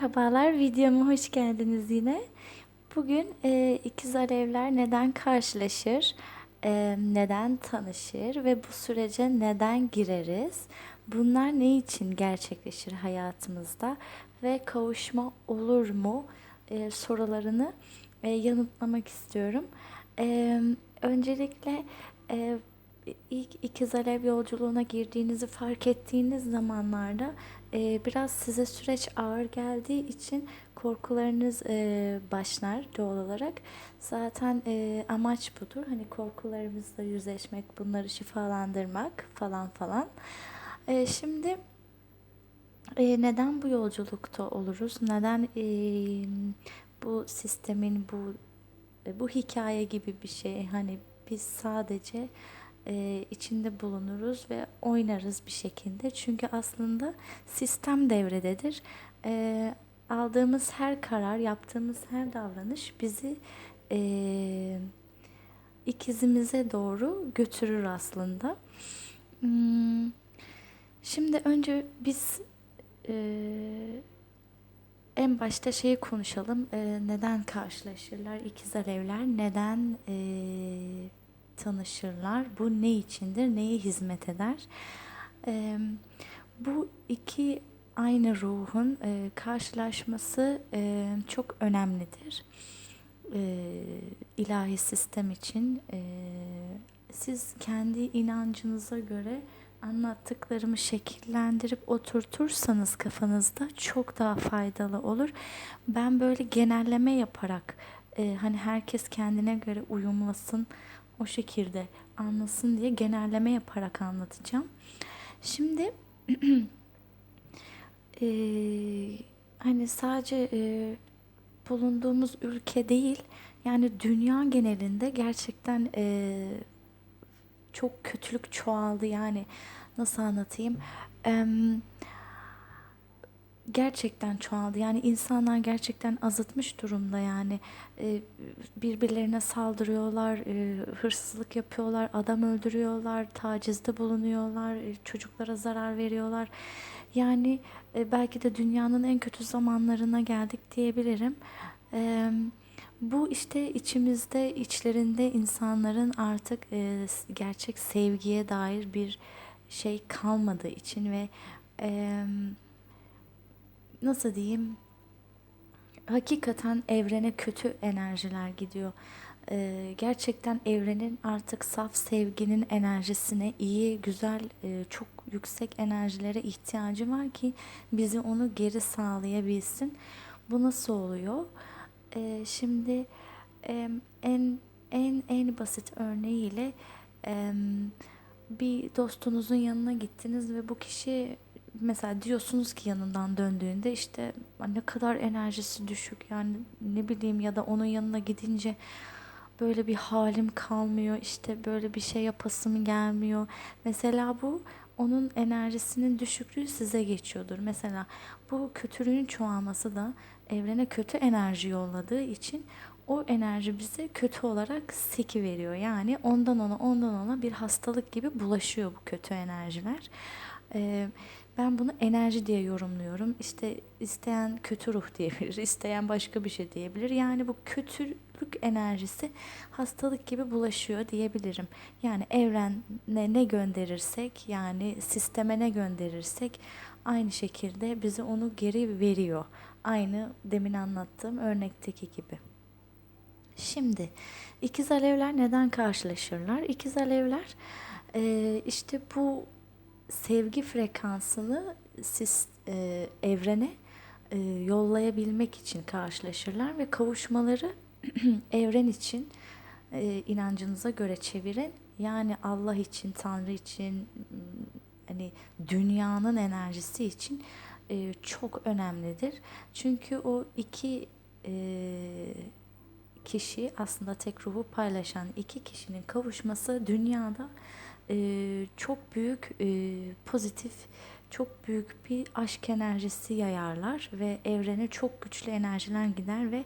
Merhabalar, videoma hoş geldiniz yine. Bugün e, ikiz alevler neden karşılaşır, e, neden tanışır ve bu sürece neden gireriz? Bunlar ne için gerçekleşir hayatımızda ve kavuşma olur mu e, sorularını e, yanıtlamak istiyorum. E, öncelikle e, ilk ikiz alev yolculuğuna girdiğinizi fark ettiğiniz zamanlarda e, biraz size süreç ağır geldiği için korkularınız e, başlar doğal olarak. Zaten e, amaç budur. Hani korkularımızla yüzleşmek, bunları şifalandırmak falan falan. E, şimdi e, neden bu yolculukta oluruz? Neden e, bu sistemin bu bu hikaye gibi bir şey hani biz sadece e, içinde bulunuruz ve oynarız bir şekilde. Çünkü aslında sistem devrededir. E, aldığımız her karar, yaptığımız her davranış bizi e, ikizimize doğru götürür aslında. Hmm, şimdi önce biz e, en başta şeyi konuşalım. Neden karşılaşırlar ikiz alevler? Neden tanışırlar. Bu ne içindir, neye hizmet eder? E, bu iki aynı ruhun e, karşılaşması e, çok önemlidir. E, ilahi sistem için e, siz kendi inancınıza göre anlattıklarımı şekillendirip oturtursanız kafanızda çok daha faydalı olur. Ben böyle genelleme yaparak e, hani herkes kendine göre uyumlasın o şekilde anlasın diye genelleme yaparak anlatacağım. Şimdi e, hani sadece e, bulunduğumuz ülke değil yani dünya genelinde gerçekten e, çok kötülük çoğaldı yani nasıl anlatayım? Eee gerçekten çoğaldı. Yani insanlar gerçekten azıtmış durumda yani e, birbirlerine saldırıyorlar, e, hırsızlık yapıyorlar, adam öldürüyorlar, tacizde bulunuyorlar, e, çocuklara zarar veriyorlar. Yani belki de dünyanın en kötü zamanlarına geldik diyebilirim. Bu işte içimizde, içlerinde insanların artık gerçek sevgiye dair bir şey kalmadığı için ve nasıl diyeyim hakikaten evrene kötü enerjiler gidiyor. Ee, gerçekten evrenin artık saf sevginin enerjisine iyi, güzel, e, çok yüksek enerjilere ihtiyacı var ki bizi onu geri sağlayabilsin. Bu nasıl oluyor? Ee, şimdi e, en en en basit örneğiyle e, bir dostunuzun yanına gittiniz ve bu kişi mesela diyorsunuz ki yanından döndüğünde işte ne kadar enerjisi düşük yani ne bileyim ya da onun yanına gidince böyle bir halim kalmıyor işte böyle bir şey yapasım gelmiyor. Mesela bu onun enerjisinin düşüklüğü size geçiyordur. Mesela bu kötülüğün çoğalması da evrene kötü enerji yolladığı için o enerji bize kötü olarak seki veriyor. Yani ondan ona ondan ona bir hastalık gibi bulaşıyor bu kötü enerjiler. Ee, ben bunu enerji diye yorumluyorum. İşte isteyen kötü ruh diyebilir, isteyen başka bir şey diyebilir. Yani bu kötülük enerjisi hastalık gibi bulaşıyor diyebilirim. Yani evrene ne gönderirsek, yani sisteme ne gönderirsek aynı şekilde bize onu geri veriyor. Aynı demin anlattığım örnekteki gibi. Şimdi ikiz alevler neden karşılaşırlar? İkiz alevler işte bu sevgi frekansını siz e, evrene e, yollayabilmek için karşılaşırlar ve kavuşmaları evren için e, inancınıza göre çevirin. Yani Allah için, Tanrı için, hani dünyanın enerjisi için e, çok önemlidir. Çünkü o iki e, kişi aslında tek ruhu paylaşan iki kişinin kavuşması dünyada e, çok büyük e, pozitif, çok büyük bir aşk enerjisi yayarlar ve evrene çok güçlü enerjiler gider ve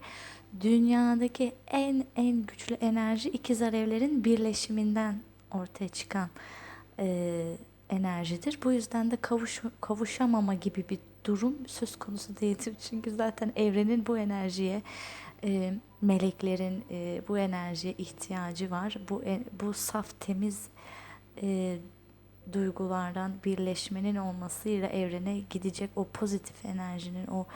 dünyadaki en en güçlü enerji ikiz alevlerin birleşiminden ortaya çıkan e, enerjidir. Bu yüzden de kavuş, kavuşamama gibi bir durum söz konusu değildir. Çünkü zaten evrenin bu enerjiye e, meleklerin e, bu enerjiye ihtiyacı var. Bu e, bu saf temiz e, duygulardan birleşmenin olmasıyla evrene gidecek o pozitif enerjinin o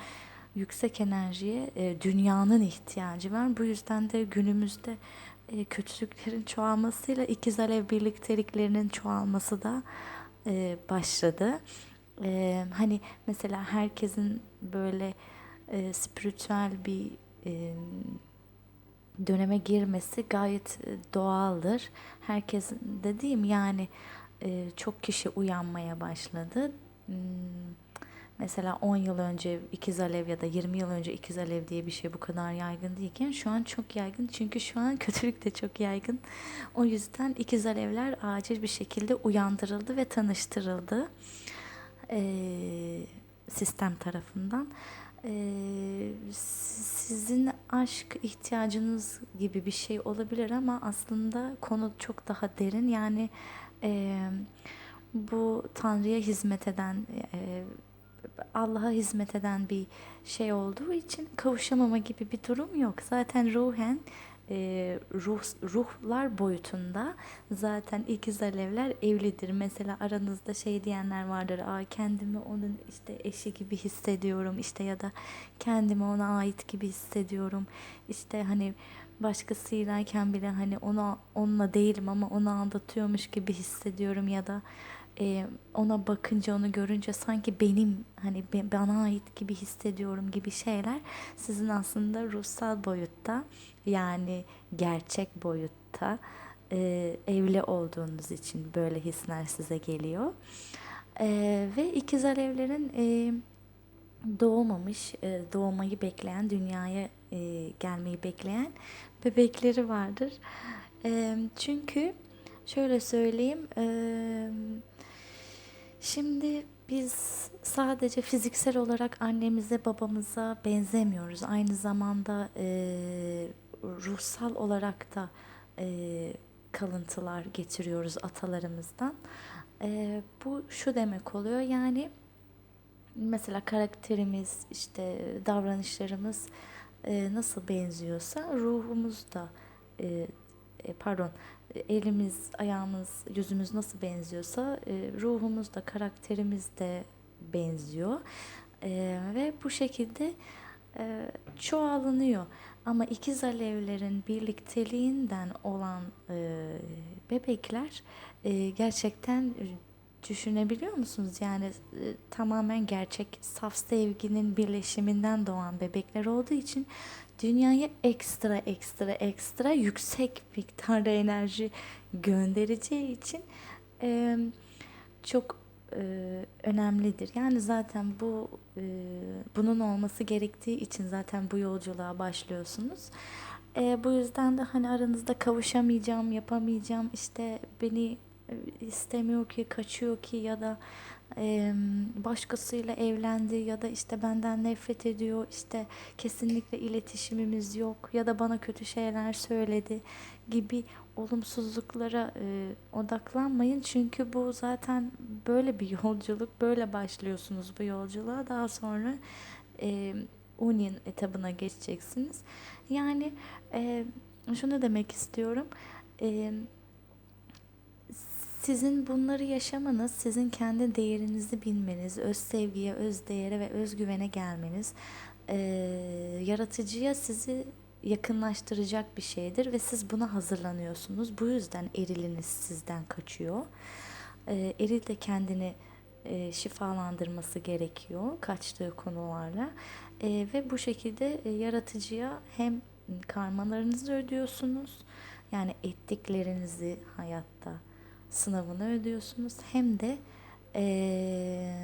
yüksek enerjiye e, dünyanın ihtiyacı var. Bu yüzden de günümüzde e, kötülüklerin çoğalmasıyla ikiz alev birlikteliklerinin çoğalması da e, başladı. E, hani mesela herkesin böyle e, spiritüel bir e, döneme girmesi gayet e, doğaldır. Herkes dediğim yani e, çok kişi uyanmaya başladı. Hmm, mesela 10 yıl önce ikiz alev ya da 20 yıl önce ikiz alev diye bir şey bu kadar yaygın değilken şu an çok yaygın. Çünkü şu an kötülük de çok yaygın. O yüzden ikiz alevler acil bir şekilde uyandırıldı ve tanıştırıldı. Ee, sistem tarafından. Ee, sizin aşk ihtiyacınız gibi bir şey olabilir ama aslında konu çok daha derin. Yani e, bu Tanrı'ya hizmet eden, e, Allah'a hizmet eden bir şey olduğu için kavuşamama gibi bir durum yok. Zaten ruhen e, ruh, ruhlar boyutunda zaten ikiz alevler evlidir. Mesela aranızda şey diyenler vardır. Aa, kendimi onun işte eşi gibi hissediyorum işte ya da kendimi ona ait gibi hissediyorum. İşte hani başkasıylayken bile hani ona onunla değilim ama onu aldatıyormuş gibi hissediyorum ya da e, ona bakınca onu görünce sanki benim hani bana ait gibi hissediyorum gibi şeyler sizin aslında ruhsal boyutta yani gerçek boyutta e, evli olduğunuz için böyle hisler size geliyor. E, ve ikiz alevlerin e, doğmamış, e, doğmayı bekleyen, dünyaya e, gelmeyi bekleyen bebekleri vardır. E, çünkü şöyle söyleyeyim, e, şimdi biz sadece fiziksel olarak annemize babamıza benzemiyoruz. Aynı zamanda e, ruhsal olarak da e, kalıntılar getiriyoruz atalarımızdan. E, bu şu demek oluyor yani mesela karakterimiz işte davranışlarımız e, nasıl benziyorsa ruhumuz da e, pardon elimiz ayağımız yüzümüz nasıl benziyorsa e, ruhumuz da karakterimiz de benziyor e, ve bu şekilde e, çoğalınıyor. Ama ikiz alevlerin birlikteliğinden olan e, bebekler e, gerçekten düşünebiliyor musunuz? Yani e, tamamen gerçek saf sevginin birleşiminden doğan bebekler olduğu için dünyaya ekstra ekstra ekstra yüksek miktarda enerji göndereceği için e, çok e, önemlidir. Yani zaten bu e, bunun olması gerektiği için zaten bu yolculuğa başlıyorsunuz. E, bu yüzden de hani aranızda kavuşamayacağım, yapamayacağım, işte beni istemiyor ki, kaçıyor ki ya da başkasıyla evlendi ya da işte benden nefret ediyor işte kesinlikle iletişimimiz yok ya da bana kötü şeyler söyledi gibi olumsuzluklara e, odaklanmayın. Çünkü bu zaten böyle bir yolculuk böyle başlıyorsunuz bu yolculuğa. Daha sonra e, union etabına geçeceksiniz. Yani e, şunu demek istiyorum. E, sizin bunları yaşamanız, sizin kendi değerinizi bilmeniz, öz sevgiye, öz değere ve özgüvene gelmeniz, e, yaratıcıya sizi yakınlaştıracak bir şeydir ve siz buna hazırlanıyorsunuz. Bu yüzden eriliniz sizden kaçıyor. E, eril de kendini e, şifalandırması gerekiyor kaçtığı konularla e, ve bu şekilde e, yaratıcıya hem karmalarınızı ödüyorsunuz yani ettiklerinizi hayatta sınavını ödüyorsunuz hem de ee,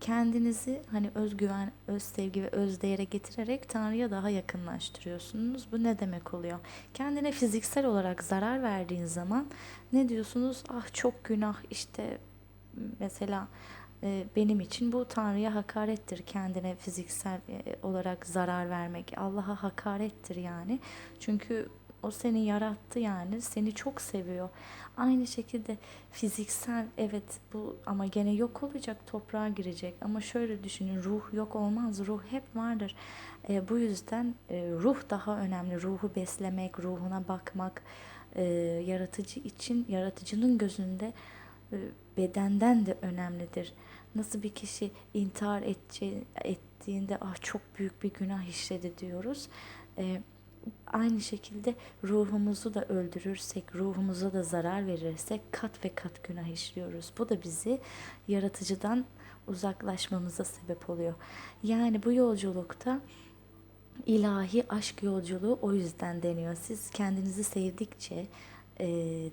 kendinizi hani özgüven, öz sevgi ve öz değere getirerek Tanrı'ya daha yakınlaştırıyorsunuz. Bu ne demek oluyor? Kendine fiziksel olarak zarar verdiğin zaman ne diyorsunuz? Ah çok günah işte mesela benim için bu Tanrı'ya hakarettir. Kendine fiziksel olarak zarar vermek Allah'a hakarettir yani. Çünkü O seni yarattı yani. Seni çok seviyor. Aynı şekilde fiziksel evet bu ama gene yok olacak toprağa girecek. Ama şöyle düşünün ruh yok olmaz. Ruh hep vardır. E, bu yüzden e, ruh daha önemli. Ruhu beslemek, ruhuna bakmak e, yaratıcı için yaratıcının gözünde e, bedenden de önemlidir. Nasıl bir kişi intihar edeceği, ettiğinde ah çok büyük bir günah işledi diyoruz. E, aynı şekilde ruhumuzu da öldürürsek, ruhumuza da zarar verirsek kat ve kat günah işliyoruz. Bu da bizi yaratıcıdan uzaklaşmamıza sebep oluyor. Yani bu yolculukta ilahi aşk yolculuğu o yüzden deniyor. Siz kendinizi sevdikçe, e,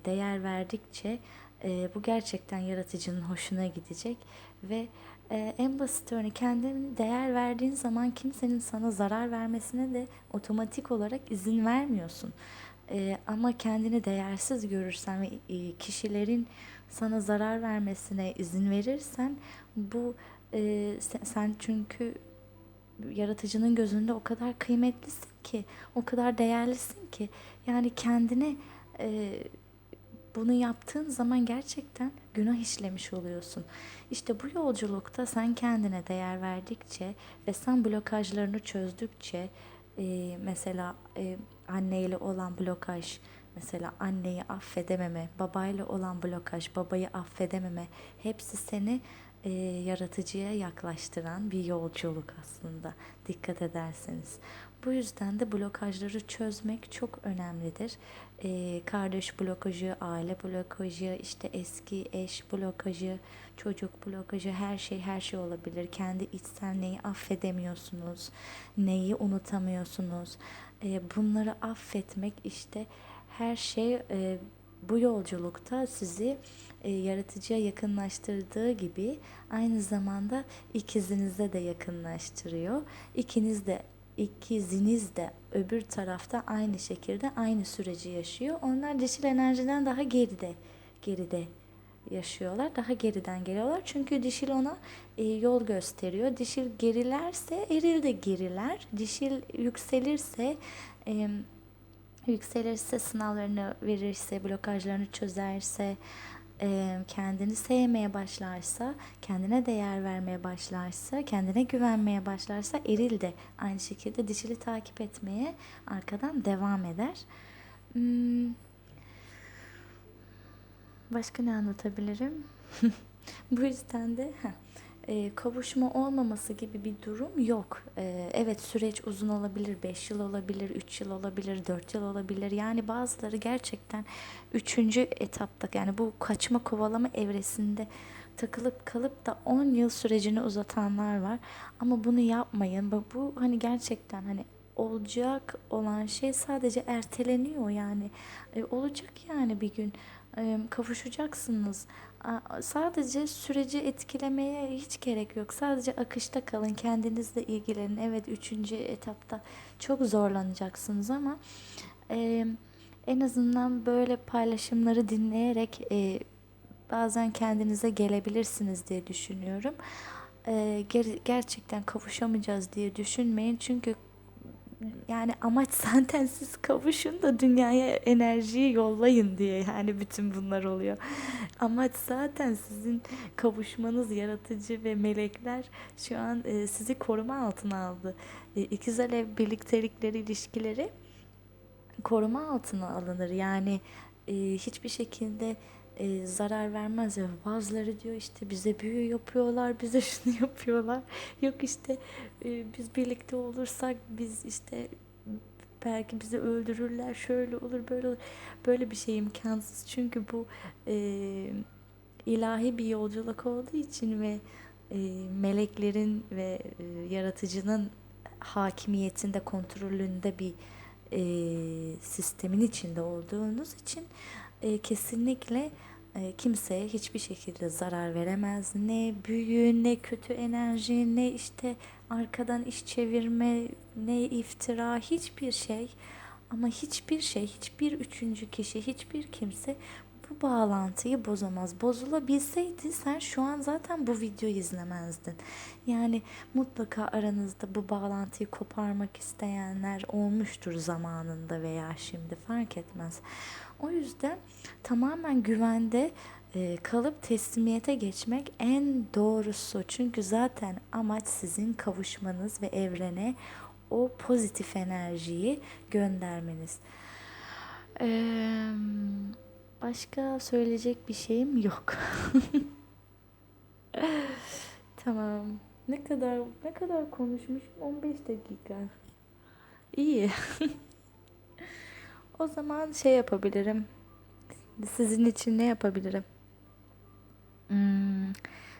değer verdikçe e, bu gerçekten yaratıcının hoşuna gidecek ve e, en basit örneği kendini değer verdiğin zaman kimsenin sana zarar vermesine de otomatik olarak izin vermiyorsun. Ama kendini değersiz görürsen ve kişilerin sana zarar vermesine izin verirsen bu sen çünkü yaratıcının gözünde o kadar kıymetlisin ki, o kadar değerlisin ki. Yani kendine e, bunu yaptığın zaman gerçekten günah işlemiş oluyorsun. İşte bu yolculukta sen kendine değer verdikçe ve sen blokajlarını çözdükçe e, mesela e, anneyle olan blokaj, mesela anneyi affedememe, babayla olan blokaj, babayı affedememe hepsi seni e, yaratıcıya yaklaştıran bir yolculuk aslında dikkat ederseniz. Bu yüzden de blokajları çözmek çok önemlidir. E, kardeş blokajı, aile blokajı, işte eski eş blokajı, çocuk blokajı her şey her şey olabilir. Kendi içsel neyi affedemiyorsunuz, neyi unutamıyorsunuz. E, bunları affetmek işte her şey e, bu yolculukta sizi e, yaratıcıya yakınlaştırdığı gibi aynı zamanda ikizinize de yakınlaştırıyor. İkiniz de ikiziniz de öbür tarafta aynı şekilde aynı süreci yaşıyor. Onlar dişil enerjiden daha geride, geride yaşıyorlar. Daha geriden geliyorlar. Çünkü dişil ona e, yol gösteriyor. Dişil gerilerse eril de geriler. Dişil yükselirse e, yükselirse sınavlarını verirse, blokajlarını çözerse, kendini sevmeye başlarsa, kendine değer vermeye başlarsa, kendine güvenmeye başlarsa eril de aynı şekilde dişili takip etmeye arkadan devam eder. Hmm. Başka ne anlatabilirim? Bu yüzden de e, kavuşma olmaması gibi bir durum yok. E, evet süreç uzun olabilir, 5 yıl olabilir, 3 yıl olabilir, 4 yıl olabilir. Yani bazıları gerçekten 3. etapta yani bu kaçma kovalama evresinde takılıp kalıp da 10 yıl sürecini uzatanlar var. Ama bunu yapmayın. Bu, hani gerçekten hani olacak olan şey sadece erteleniyor yani. E, olacak yani bir gün. E, kavuşacaksınız sadece süreci etkilemeye hiç gerek yok. Sadece akışta kalın, kendinizle ilgilenin. Evet üçüncü etapta çok zorlanacaksınız ama e, en azından böyle paylaşımları dinleyerek e, bazen kendinize gelebilirsiniz diye düşünüyorum. E, ger- gerçekten kavuşamayacağız diye düşünmeyin çünkü yani amaç zaten siz kavuşun da dünyaya enerjiyi yollayın diye yani bütün bunlar oluyor. Amaç zaten sizin kavuşmanız yaratıcı ve melekler şu an e, sizi koruma altına aldı. E, ikiz birliktelikleri ilişkileri koruma altına alınır. Yani e, hiçbir şekilde e, zarar vermez ya. Bazıları diyor işte bize büyü yapıyorlar bize şunu yapıyorlar. Yok işte e, biz birlikte olursak biz işte belki bizi öldürürler şöyle olur böyle olur. Böyle bir şey imkansız. Çünkü bu e, ilahi bir yolculuk olduğu için ve e, meleklerin ve e, yaratıcının hakimiyetinde kontrolünde bir e, sistemin içinde olduğunuz için e, kesinlikle kimseye hiçbir şekilde zarar veremez. Ne büyü, ne kötü enerji, ne işte arkadan iş çevirme, ne iftira, hiçbir şey. Ama hiçbir şey, hiçbir üçüncü kişi, hiçbir kimse bu bağlantıyı bozamaz. Bozulabilseydi sen şu an zaten bu videoyu izlemezdin. Yani mutlaka aranızda bu bağlantıyı koparmak isteyenler olmuştur zamanında veya şimdi fark etmez. O yüzden tamamen güvende e, kalıp teslimiyete geçmek en doğrusu. Çünkü zaten amaç sizin kavuşmanız ve evrene o pozitif enerjiyi göndermeniz. Ee, başka söyleyecek bir şeyim yok. tamam. Ne kadar ne kadar konuşmuşum? 15 dakika. İyi. o zaman şey yapabilirim. Sizin için ne yapabilirim? Hmm,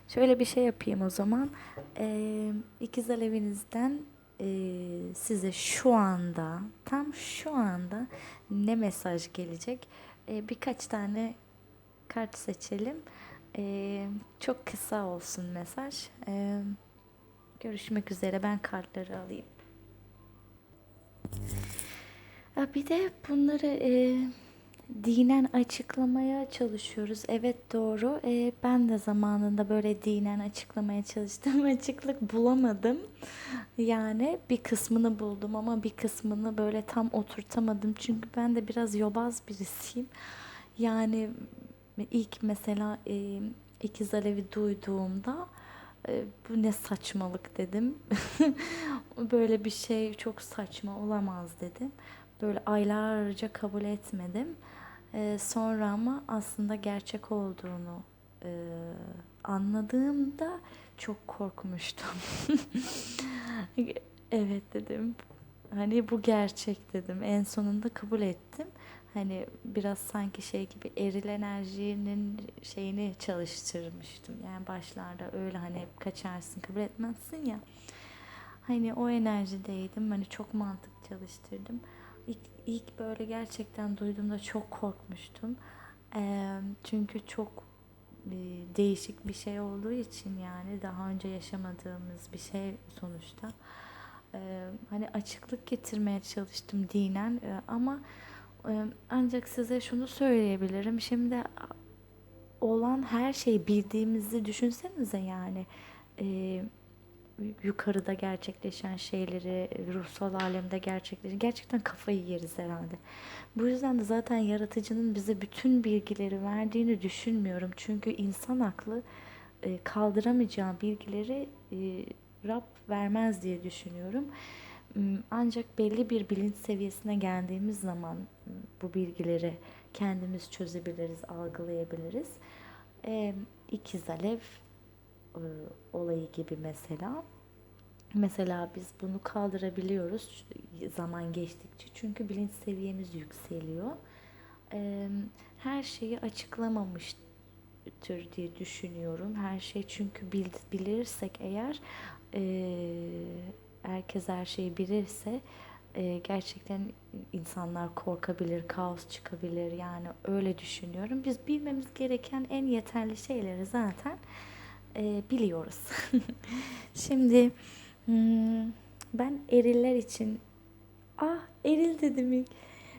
şöyle bir şey yapayım o zaman. Ee, ikiz alevinizden e, size şu anda, tam şu anda ne mesaj gelecek? E, birkaç tane kart seçelim. E, çok kısa olsun mesaj. E, görüşmek üzere. Ben kartları alayım. Bir de bunları e, dinen açıklamaya çalışıyoruz. Evet doğru. E, ben de zamanında böyle dinen açıklamaya çalıştım. Açıklık bulamadım. Yani bir kısmını buldum ama bir kısmını böyle tam oturtamadım. Çünkü ben de biraz yobaz birisiyim. Yani ilk mesela e, ikiz alevi duyduğumda e, bu ne saçmalık dedim. böyle bir şey çok saçma olamaz dedim. Böyle aylarca kabul etmedim. E, sonra ama aslında gerçek olduğunu e, anladığımda çok korkmuştum. evet dedim. Hani bu gerçek dedim. En sonunda kabul ettim. Hani biraz sanki şey gibi eril enerjinin şeyini çalıştırmıştım. Yani başlarda öyle hani kaçarsın kabul etmezsin ya. Hani o enerjideydim. Hani çok mantık çalıştırdım. İlk, ilk böyle gerçekten duyduğumda çok korkmuştum. E, çünkü çok e, değişik bir şey olduğu için yani daha önce yaşamadığımız bir şey sonuçta. E, hani açıklık getirmeye çalıştım dinen e, ama e, ancak size şunu söyleyebilirim. Şimdi olan her şeyi bildiğimizi düşünsenize yani. E, yukarıda gerçekleşen şeyleri, ruhsal alemde gerçekleşen gerçekten kafayı yeriz herhalde. Bu yüzden de zaten yaratıcının bize bütün bilgileri verdiğini düşünmüyorum. Çünkü insan aklı e, kaldıramayacağı bilgileri e, Rab vermez diye düşünüyorum. Hmm, ancak belli bir bilinç seviyesine geldiğimiz zaman hmm, bu bilgileri kendimiz çözebiliriz, algılayabiliriz. E, ikiz alev e, olayı gibi mesela. Mesela biz bunu kaldırabiliyoruz zaman geçtikçe. Çünkü bilinç seviyemiz yükseliyor. E, her şeyi açıklamamıştır diye düşünüyorum. Her şey çünkü bilirsek eğer e, herkes her şeyi bilirse gerçekten insanlar korkabilir, kaos çıkabilir. Yani öyle düşünüyorum. Biz bilmemiz gereken en yeterli şeyleri zaten e, biliyoruz. Şimdi hmm, ben eriller için ah eril dedim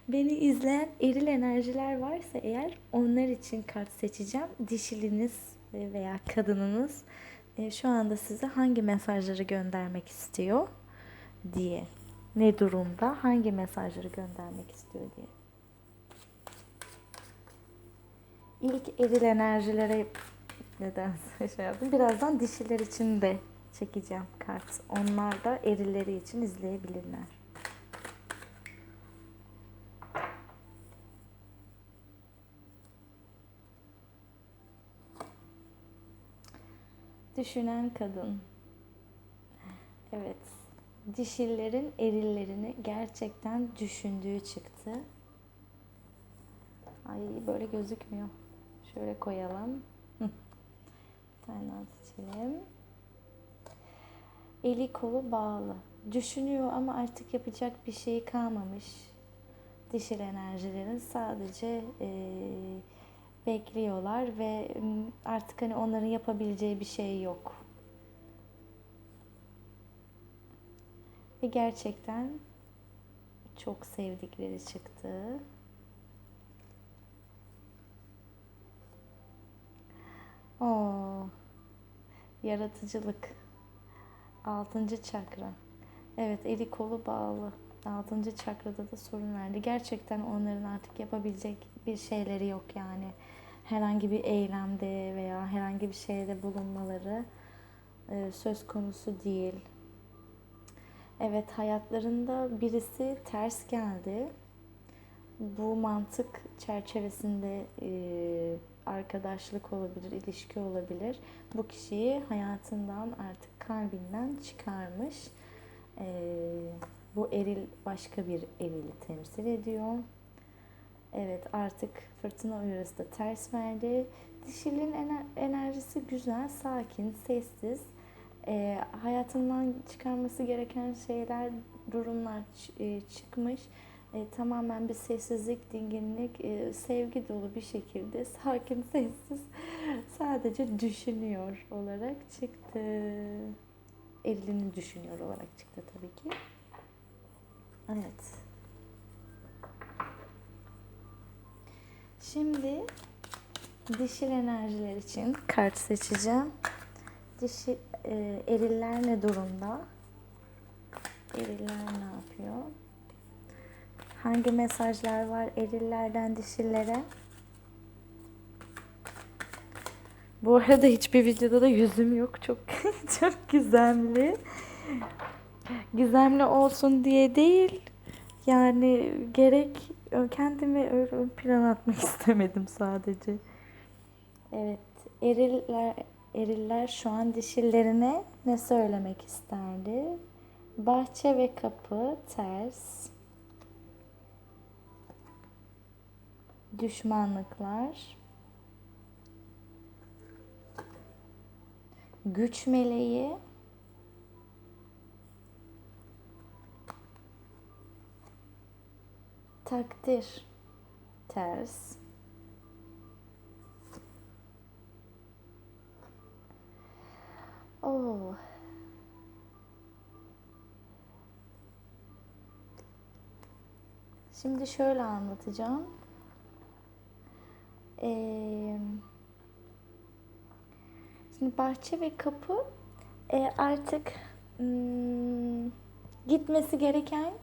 Beni izleyen eril enerjiler varsa eğer onlar için kart seçeceğim. Dişiliniz veya kadınınız e, şu anda size hangi mesajları göndermek istiyor diye. Ne durumda hangi mesajları göndermek istiyor diye. İlk eril enerjilere nedense şey yaptım. Birazdan dişiler için de çekeceğim kart. Onlar da erileri için izleyebilirler. Düşünen kadın. Evet. Dişillerin erillerini gerçekten düşündüğü çıktı. Ay böyle gözükmüyor. Şöyle koyalım seçelim. Eli kolu bağlı. Düşünüyor ama artık yapacak bir şey kalmamış. Dişil enerjilerin sadece e, bekliyorlar ve artık hani onların yapabileceği bir şey yok. Ve gerçekten çok sevdikleri çıktı. Yaratıcılık. Altıncı çakra. Evet eli kolu bağlı. Altıncı çakrada da sorun verdi. Gerçekten onların artık yapabilecek bir şeyleri yok yani. Herhangi bir eylemde veya herhangi bir şeyde bulunmaları e, söz konusu değil. Evet hayatlarında birisi ters geldi. Bu mantık çerçevesinde e, arkadaşlık olabilir, ilişki olabilir. Bu kişiyi hayatından artık kalbinden çıkarmış. E, bu eril başka bir erili temsil ediyor. Evet artık fırtına uyarısı da ters verdi. Dişilin ener- enerjisi güzel, sakin, sessiz. E, hayatından çıkarması gereken şeyler, durumlar çıkmış. E, tamamen bir sessizlik, dinginlik, e, sevgi dolu bir şekilde sakin, sessiz, sadece düşünüyor olarak çıktı. Elini düşünüyor olarak çıktı tabii ki. Evet. Şimdi dişil enerjiler için kart seçeceğim. Dişi e, eriller ne durumda? Eriller ne yapıyor? Hangi mesajlar var erillerden dişillere? Bu arada hiçbir videoda da yüzüm yok. Çok çok gizemli. Gizemli olsun diye değil. Yani gerek kendimi ön plana atmak istemedim sadece. Evet, eriller eriller şu an dişillerine ne söylemek isterdi? Bahçe ve kapı ters. Düşmanlıklar. Güç meleği. Takdir ters. Oh. Şimdi şöyle anlatacağım. Ee, şimdi bahçe ve kapı e, artık hmm, gitmesi gereken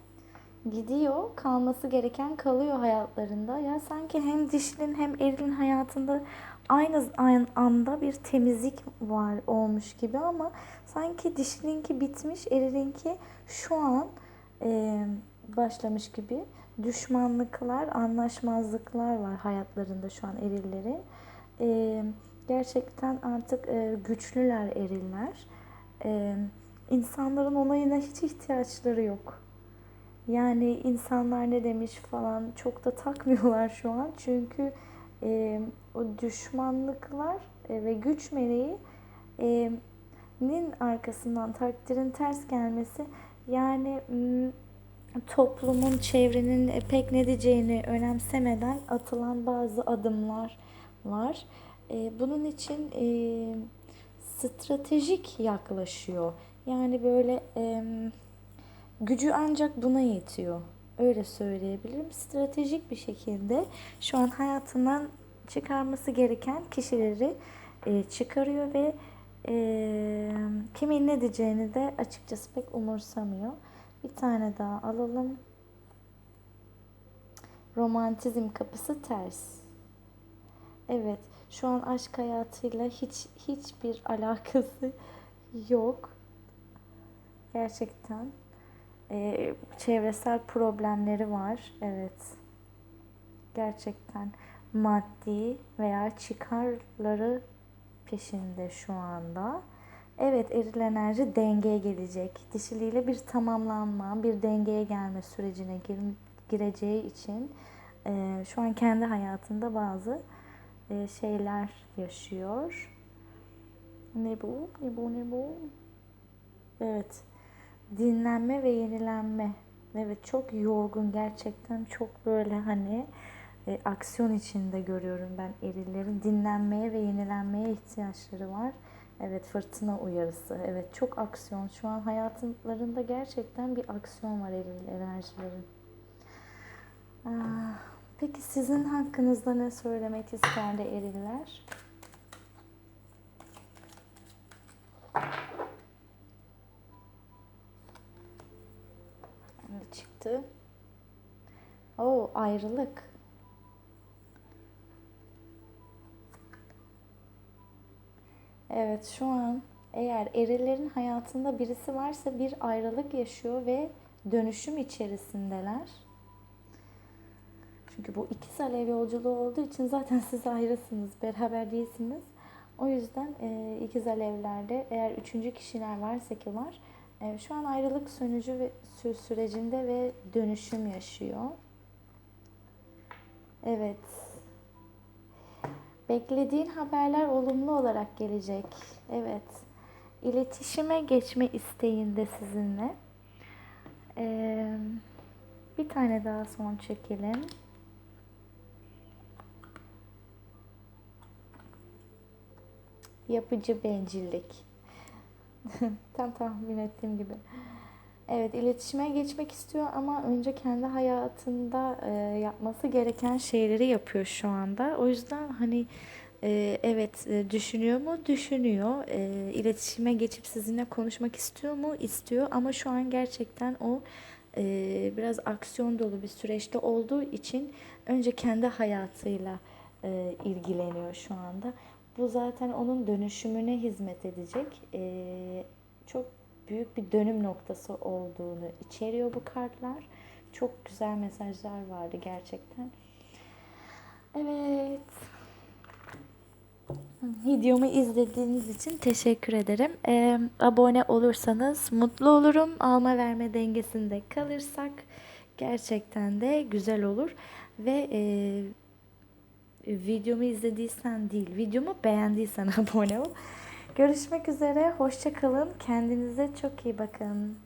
gidiyor, kalması gereken kalıyor hayatlarında. Ya sanki hem dişinin hem erilin hayatında aynı, aynı anda bir temizlik var olmuş gibi ama sanki dişininki bitmiş, erilinki şu an e, başlamış gibi düşmanlıklar, anlaşmazlıklar var hayatlarında şu an erillerin. E, gerçekten artık e, güçlüler eriller. E, insanların onayına hiç ihtiyaçları yok. Yani insanlar ne demiş falan çok da takmıyorlar şu an. Çünkü e, o düşmanlıklar e, ve güç meleği e, nin arkasından takdirin ters gelmesi yani toplumun, çevrenin pek ne diyeceğini önemsemeden atılan bazı adımlar var. E, bunun için e, stratejik yaklaşıyor. Yani böyle e, gücü ancak buna yetiyor. Öyle söyleyebilirim. Stratejik bir şekilde şu an hayatından çıkarması gereken kişileri e, çıkarıyor ve kimin ne diyeceğini de açıkçası pek umursamıyor. Bir tane daha alalım. Romantizm kapısı ters. Evet, şu an aşk hayatıyla hiç hiçbir alakası yok. Gerçekten e, çevresel problemleri var. Evet. Gerçekten maddi veya çıkarları peşinde şu anda. Evet eril enerji dengeye gelecek. Dişiliyle bir tamamlanma, bir dengeye gelme sürecine gir, gireceği için e, şu an kendi hayatında bazı e, şeyler yaşıyor. Ne bu? Ne bu? Ne bu? Evet. Dinlenme ve yenilenme. Evet çok yorgun gerçekten çok böyle hani e, aksiyon içinde görüyorum ben erillerin dinlenmeye ve yenilenmeye ihtiyaçları var. Evet fırtına uyarısı. Evet çok aksiyon. Şu an hayatlarında gerçekten bir aksiyon var eril enerjilerin. Ah, peki sizin hakkınızda ne söylemek isterdi eriller? Evet, çıktı. Oo ayrılık. Evet şu an eğer erilerin hayatında birisi varsa bir ayrılık yaşıyor ve dönüşüm içerisindeler. Çünkü bu ikiz alev yolculuğu olduğu için zaten siz ayrısınız, beraber değilsiniz. O yüzden e, ikiz alevlerde eğer üçüncü kişiler varsa ki var, e, şu an ayrılık sonucu ve sü- sürecinde ve dönüşüm yaşıyor. Evet. Beklediğin haberler olumlu olarak gelecek. Evet. İletişime geçme isteğinde sizinle. Ee, bir tane daha son çekelim. Yapıcı bencillik. Tam tahmin ettiğim gibi. Evet, iletişime geçmek istiyor ama önce kendi hayatında e, yapması gereken şeyleri yapıyor şu anda. O yüzden hani e, evet e, düşünüyor mu? Düşünüyor. E, iletişime geçip sizinle konuşmak istiyor mu? İstiyor ama şu an gerçekten o e, biraz aksiyon dolu bir süreçte olduğu için önce kendi hayatıyla e, ilgileniyor şu anda. Bu zaten onun dönüşümüne hizmet edecek. E, çok büyük bir dönüm noktası olduğunu içeriyor bu kartlar. Çok güzel mesajlar vardı gerçekten. Evet. Videomu izlediğiniz için teşekkür ederim. Ee, abone olursanız mutlu olurum. Alma verme dengesinde kalırsak gerçekten de güzel olur. Ve e, videomu izlediysen değil, videomu beğendiysen abone ol. Görüşmek üzere, hoşça kalın. Kendinize çok iyi bakın.